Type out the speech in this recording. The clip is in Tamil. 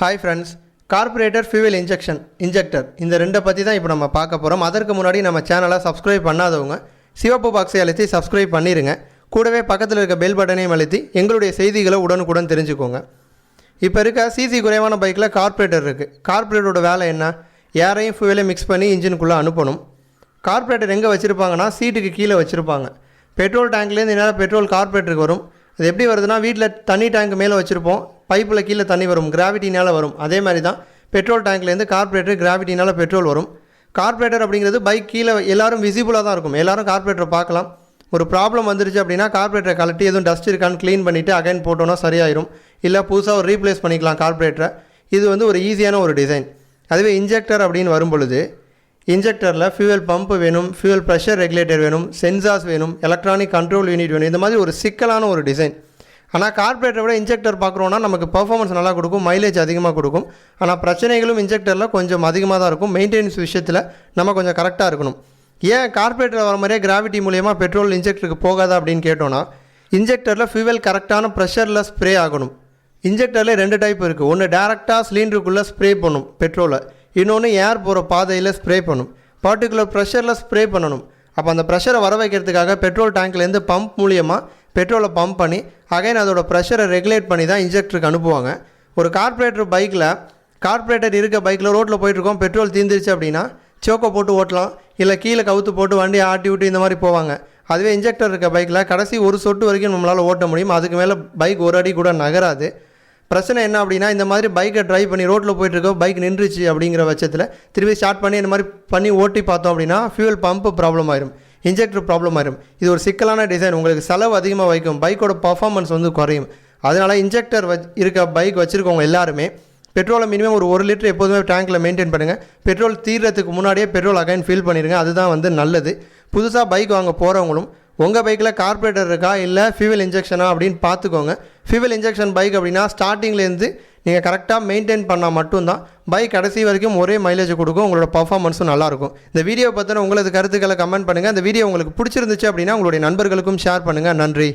Hi friends carburettor fuel injection injector இந்த ரெண்டை பற்றி தான் இப்போ நம்ம பார்க்க போகிறோம் அதற்கு முன்னாடி நம்ம சேனலை சப்ஸ்கிரைப் பண்ணாதவங்க சிவப்பு பாக்ஸை அழுத்தி சப்ஸ்கிரைப் பண்ணிடுங்க கூடவே பக்கத்தில் இருக்க பெல் பட்டனையும் அழுத்தி எங்களுடைய செய்திகளை உடனுக்குடன் தெரிஞ்சுக்கோங்க. இப்போ இருக்க சிசி குறைவான பைக்கில் கார்பரேட்டர் இருக்குது கார்பரேட்டரோட வேலை என்ன? ஏரையும் ஃபியூவலையும் மிக்ஸ் பண்ணி இன்ஜினுக்குள்ளே அனுப்பணும். கார்பரேட்டர் எங்கே வச்சுருப்பாங்கன்னா சீட்டுக்கு கீழே வச்சுருப்பாங்க. பெட்ரோல் டேங்க்லேருந்து நேரம் பெட்ரோல் கார்பரேட்டருக்கு வரும். அது எப்படி வருதுன்னா வீட்டில் தண்ணி டேங்க் மேலே வச்சுருப்போம். பைப்பில் கீழே தண்ணி வரும். கிராவிட்டினால் வரும். அதே மாதிரி தான் பெட்ரோல் டேங்க்லேருந்து கார்பரேட்டர் கிராவிட்டினால் பெட்ரோல் வரும். கார்பரேட்டர் அப்படிங்கிறது பைக் கீழே எல்லாரும் விசிபிளாக தான் இருக்கும். எல்லோரும் கார்பரேட்டரை பார்க்கலாம். ஒரு ப்ராப்ளம் வந்துருச்சு அப்படின்னா கார்பரேட்டரை கழட்டி எதுவும் டஸ்ட் இருக்கான்னு க்ளீன் பண்ணிவிட்டு அகைன் போட்டோன்னா சரியாயிரும். இல்லை புதுசாக ஒரு ரீப்ளேஸ் பண்ணிக்கலாம் கார்பரேட்டரை இது வந்து ஒரு ஈஸியான ஒரு டிசைன் அதுவே இன்ஜெக்டர் அப்படின்னு வரும் பொழுது இன்ஜெக்டரில் ஃபியூவல் பம்ப் வேணும் ஃபியூவல் ப்ரெஷர் ரெகுலேட்டர் வேணும் சென்சார்ஸ் வேணும் எலக்ட்ரானிக் கண்ட்ரோல் யூனிட் வேணும். இந்த மாதிரி ஒரு சிக்கலான ஒரு டிசைன். ஆனால் கார்பரேட்டரை விட இன்ஜெக்டர் பார்க்குறோன்னா நமக்கு பர்ஃபார்மன்ஸ் நல்லா கொடுக்கும் மைலேஜ் அதிகமாக கொடுக்கும். ஆனால் பிரச்சனைகளும் இன்ஜெக்டரில் கொஞ்சம் அதிகமாக தான் இருக்கும். மெயின்டெனன்ஸ் விஷயத்தில் நம்ம கொஞ்சம் கரெக்டாக இருக்கணும். ஏன் கார்பரேட்டரில் வர மாதிரியே கிராவிட்டி மூலியமாக பெட்ரோல் இன்ஜெக்டருக்கு போகாதா அப்படின்னு கேட்டோன்னா இன்ஜெக்டரில் ஃபியூவல் கரெக்டான ப்ரெஷரில் ஸ்ப்ரே ஆகணும். இன்ஜெக்டரில் ரெண்டு டைப் இருக்குது ஒன்று டேரெக்டாக சிலிண்டருக்குள்ளே ஸ்ப்ரே பண்ணும் பெட்ரோலை இன்னொன்று ஏர் போகிற பாதையில் ஸ்ப்ரே பண்ணும். பர்டிகுலர் ப்ரெஷரில் ஸ்ப்ரே பண்ணணும். அப்போ அந்த ப்ரெஷரை வர வைக்கிறதுக்காக பெட்ரோல் டேங்க்லேருந்து பம்ப் மூலியமாக பெட்ரோலை பம்ப் பண்ணி அகைன் அதோட ப்ரெஷரை ரெகுலேட் பண்ணி தான் இன்ஜெக்டருக்கு அனுப்புவாங்க. ஒரு கார்பரேட்டர் பைக்கில் கார்பரேட்டர் இருக்க பைக்கில் ரோட்டில் போயிட்டுருக்கோம் பெட்ரோல் தீர்ந்துருச்சு அப்படின்னா சோக்கை போட்டு ஓட்டலாம் இல்லை கீழே கவுத்து போட்டு வண்டி ஆட்டி விட்டு இந்த மாதிரி போவாங்க. அதுவே இன்ஜெக்டர் இருக்க பைக்கில் கடைசி ஒரு சொட்டு வரைக்கும் நம்மளால் ஓட்ட முடியும். அதுக்கு மேலே பைக் ஒரு அடி கூட நகராது. பிரச்சனை என்ன அப்படின்னா இந்த மாதிரி பைக்கை ட்ரைவ் பண்ணி ரோட்டில் போயிட்டுருக்கோம் பைக் நின்றுச்சு அப்படிங்கிற பட்சத்தில் திருப்பி ஸ்டார்ட் பண்ணி இந்த மாதிரி பண்ணி ஓட்டி பார்த்தோம் அப்படின்னா ஃபியூல் பம்ப் ப்ராப்ளம் ஆயிரும் இன்ஜெக்டர் ப்ராப்ளம் ஆயிரும். இது ஒரு சிக்கலான டிசைன் உங்களுக்கு செலவு அதிகமாக வைக்கும். பைக்கோட பர்ஃபார்மன்ஸ் வந்து குறையும். அதனால் இன்ஜெக்டர் வச் இருக்க பைக் வச்சுருக்கவங்க எல்லாருமே பெட்ரோலை மினிமம் ஒரு ஒரு லிட்டர் எப்போதுமே டேங்க்கில் மெயின்டைன் பண்ணுங்கள் பெட்ரோல் தீர்றதுக்கு முன்னாடியே பெட்ரோல் அகைன் ஃபில் பண்ணிடுங்க அதுதான் வந்து நல்லது. புதுசாக பைக் வாங்க போகிறவங்களும் உங்கள் பைக்கில் கார்பரேட்டர் இருக்கா இல்லை ஃபியூவல் இன்ஜெக்ஷனா அப்படின்னு பார்த்துக்கோங்க. ஃபியூவல் இன்ஜெக்ஷன் பைக் அப்படின்னா ஸ்டார்டிங்லேருந்து நீங்கள் கரெக்டாக மெயின்டைன் பண்ணால் மட்டும்தான் பைக் கடைசி வரைக்கும் ஒரே மைலேஜ் கொடுக்கும். உங்களோட பர்ஃபார்மன்ஸும் நல்லாயிருக்கும். இந்த வீடியோ பற்றின உங்களது கருத்துக்களை கமெண்ட் பண்ணுங்கள் இந்த வீடியோ உங்களுக்கு பிடிச்சிருந்துச்சு அப்படின்னா உங்களுடைய நண்பர்களுக்கும் ஷேர் பண்ணுங்கள் நன்றி.